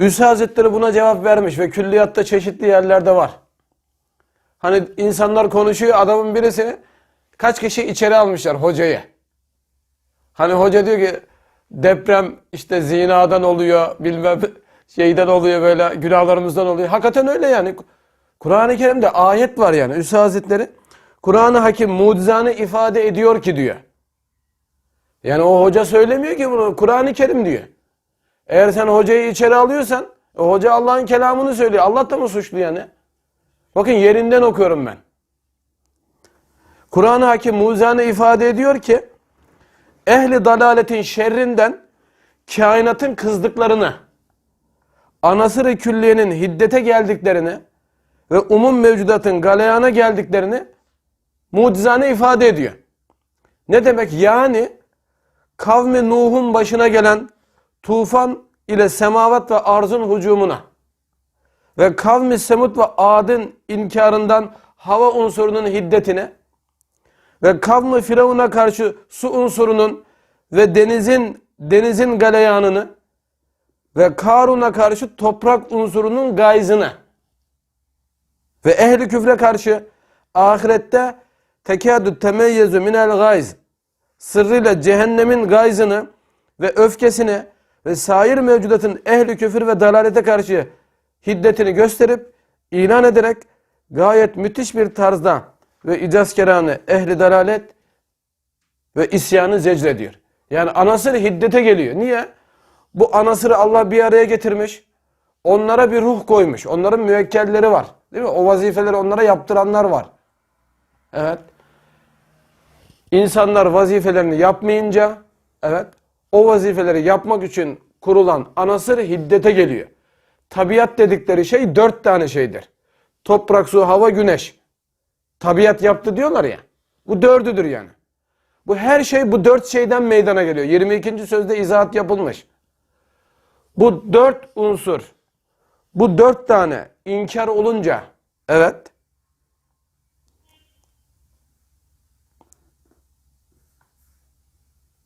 Üsa Hazretleri buna cevap vermiş ve külliyatta çeşitli yerlerde var. Hani insanlar konuşuyor adamın birisi kaç kişi içeri almışlar hocayı. Hani hoca diyor ki deprem işte zinadan oluyor bilmem şeyden oluyor böyle günahlarımızdan oluyor. Hakikaten öyle yani. Kur'an-ı Kerim'de ayet var yani. Üsa Hazretleri Kur'an-ı Hakim mucizane ifade ediyor ki diyor. Yani o hoca söylemiyor ki bunu. Kur'an-ı Kerim diyor. Eğer sen hocayı içeri alıyorsan o hoca Allah'ın kelamını söylüyor. Allah da mı suçlu yani? Bakın yerinden okuyorum ben. Kur'an-ı Hakim mucizane ifade ediyor ki ehli dalaletin şerrinden kainatın kızdıklarını, anasır-ı külliyenin hiddete geldiklerini ve umum mevcudatın galeyana geldiklerini mucizane ifade ediyor. Ne demek? Yani kavmi Nuh'un başına gelen tufan ile semavat ve arzın hücumuna ve kavmi Semud ve Ad'ın inkarından hava unsurunun hiddetine ve kavmi Firavun'a karşı su unsurunun ve denizin denizin galeyanını ve Karun'a karşı toprak unsurunun gayzını ve ehli küfre karşı ahirette tekadü temeyyezu minel gayz sırrıyla cehennemin gayzını ve öfkesini ve sair mevcudatın ehli küfür ve dalalete karşı hiddetini gösterip ilan ederek gayet müthiş bir tarzda ve icazkerane ehli dalalet ve isyanı zecrediyor. Yani anasır hiddete geliyor. Niye? Bu anasırı Allah bir araya getirmiş. Onlara bir ruh koymuş. Onların müvekkelleri var. Değil mi? O vazifeleri onlara yaptıranlar var. Evet. İnsanlar vazifelerini yapmayınca evet o vazifeleri yapmak için kurulan anasır hiddete geliyor. Tabiat dedikleri şey dört tane şeydir. Toprak, su, hava, güneş. Tabiat yaptı diyorlar ya. Bu dördüdür yani. Bu her şey bu dört şeyden meydana geliyor. 22. sözde izahat yapılmış. Bu dört unsur, bu dört tane inkar olunca, evet,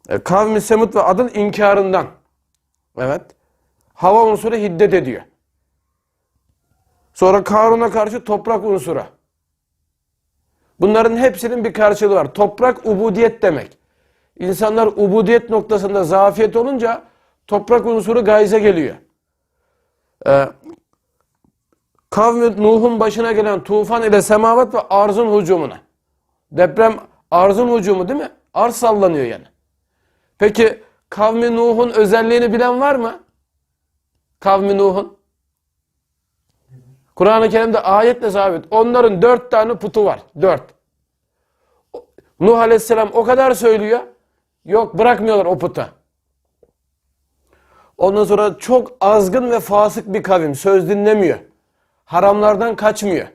E, kavmi Semud ve adın inkarından. Evet. Hava unsuru hiddet ediyor. Sonra Karun'a karşı toprak unsuru. Bunların hepsinin bir karşılığı var. Toprak ubudiyet demek. İnsanlar ubudiyet noktasında zafiyet olunca toprak unsuru gayze geliyor. Ee, kavmi Nuh'un başına gelen tufan ile semavat ve arzın hücumuna. Deprem arzın hücumu değil mi? Arz sallanıyor yani. Peki kavmi Nuh'un özelliğini bilen var mı? Kavmi Nuh'un. Kur'an-ı Kerim'de ayetle sabit. Onların dört tane putu var. Dört. Nuh Aleyhisselam o kadar söylüyor. Yok bırakmıyorlar o puta. Ondan sonra çok azgın ve fasık bir kavim. Söz dinlemiyor. Haramlardan kaçmıyor.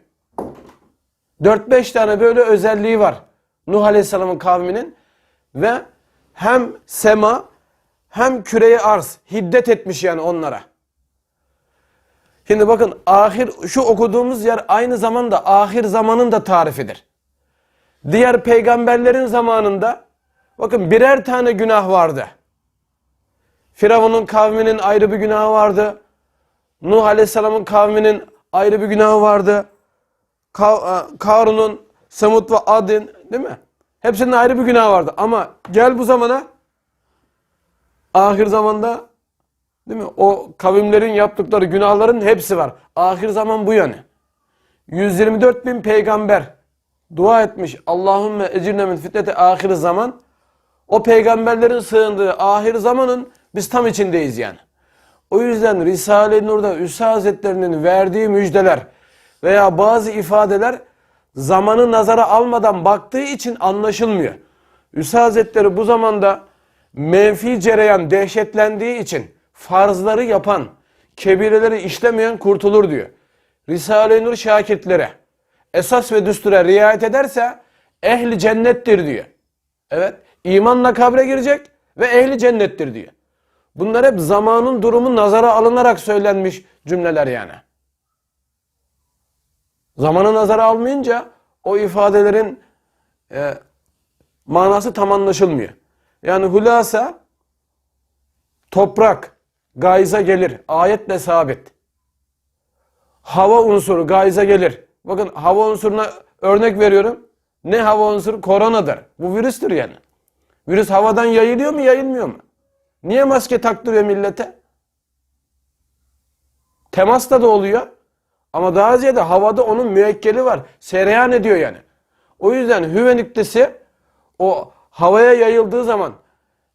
Dört beş tane böyle özelliği var. Nuh Aleyhisselam'ın kavminin. Ve hem sema hem küreye arz hiddet etmiş yani onlara. Şimdi bakın ahir şu okuduğumuz yer aynı zamanda ahir zamanın da tarifidir. Diğer peygamberlerin zamanında bakın birer tane günah vardı. Firavun'un kavminin ayrı bir günahı vardı. Nuh Aleyhisselam'ın kavminin ayrı bir günahı vardı. Karun'un, Semud ve Adin değil mi? Hepsinin ayrı bir günahı vardı. Ama gel bu zamana ahir zamanda değil mi? O kavimlerin yaptıkları günahların hepsi var. Ahir zaman bu yani. 124 bin peygamber dua etmiş. Allahümme ecirne min fitnete ahir zaman. O peygamberlerin sığındığı ahir zamanın biz tam içindeyiz yani. O yüzden Risale-i Nur'da Üsa Hazretlerinin verdiği müjdeler veya bazı ifadeler zamanı nazara almadan baktığı için anlaşılmıyor. Üsa Hazretleri bu zamanda menfi cereyan dehşetlendiği için farzları yapan, kebireleri işlemeyen kurtulur diyor. Risale-i Nur şakitlere esas ve düstura riayet ederse ehli cennettir diyor. Evet, imanla kabre girecek ve ehli cennettir diyor. Bunlar hep zamanın durumu nazara alınarak söylenmiş cümleler yani. Zamanı nazara almayınca o ifadelerin e, manası tam anlaşılmıyor. Yani hulasa toprak, gayza gelir. Ayetle sabit. Hava unsuru gayza gelir. Bakın hava unsuruna örnek veriyorum. Ne hava unsuru? Koronadır. Bu virüstür yani. Virüs havadan yayılıyor mu yayılmıyor mu? Niye maske taktırıyor millete? Temasta da oluyor. Ama daha ziyade havada onun müekkeli var. Sereyan ediyor yani. O yüzden hüve nüktesi o havaya yayıldığı zaman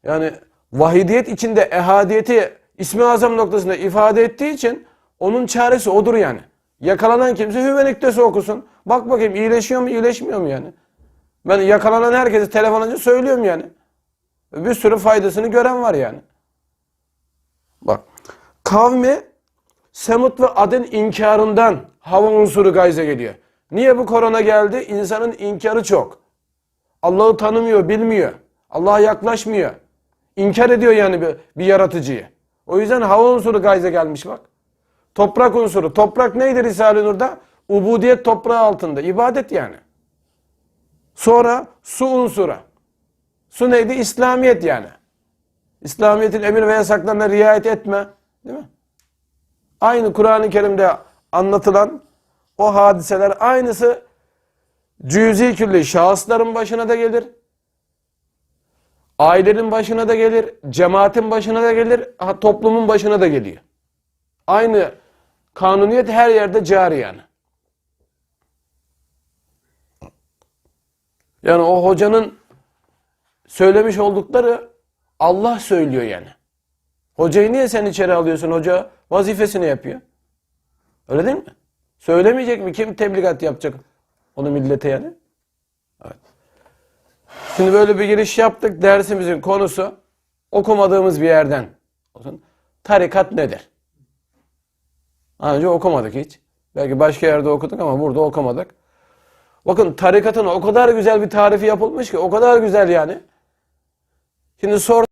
yani vahidiyet içinde ehadiyeti ismi azam noktasında ifade ettiği için onun çaresi odur yani. Yakalanan kimse hüve nüktesi okusun. Bak bakayım iyileşiyor mu iyileşmiyor mu yani. Ben yakalanan herkese telefon açınca söylüyorum yani. Bir sürü faydasını gören var yani. Bak kavmi Semut ve Ad'ın inkarından hava unsuru gayze geliyor. Niye bu korona geldi? İnsanın inkarı çok. Allah'ı tanımıyor, bilmiyor. Allah'a yaklaşmıyor. İnkar ediyor yani bir, bir yaratıcıyı. O yüzden hava unsuru gayze gelmiş bak. Toprak unsuru. Toprak neydi Risale-i Nur'da? Ubudiyet toprağı altında. İbadet yani. Sonra su unsuru. Su neydi? İslamiyet yani. İslamiyet'in emir ve yasaklarına riayet etme. Değil mi? Aynı Kur'an-ı Kerim'de anlatılan o hadiseler aynısı cüzi külli şahısların başına da gelir. Ailenin başına da gelir, cemaatin başına da gelir, toplumun başına da geliyor. Aynı kanuniyet her yerde cari yani. Yani o hocanın söylemiş oldukları Allah söylüyor yani. Hocayı niye sen içeri alıyorsun? Hoca vazifesini yapıyor. Öyle değil mi? Söylemeyecek mi? Kim tebligat yapacak onu millete yani? Evet. Şimdi böyle bir giriş yaptık. Dersimizin konusu okumadığımız bir yerden. Tarikat nedir? Daha önce okumadık hiç. Belki başka yerde okuduk ama burada okumadık. Bakın tarikatın o kadar güzel bir tarifi yapılmış ki o kadar güzel yani. Şimdi sor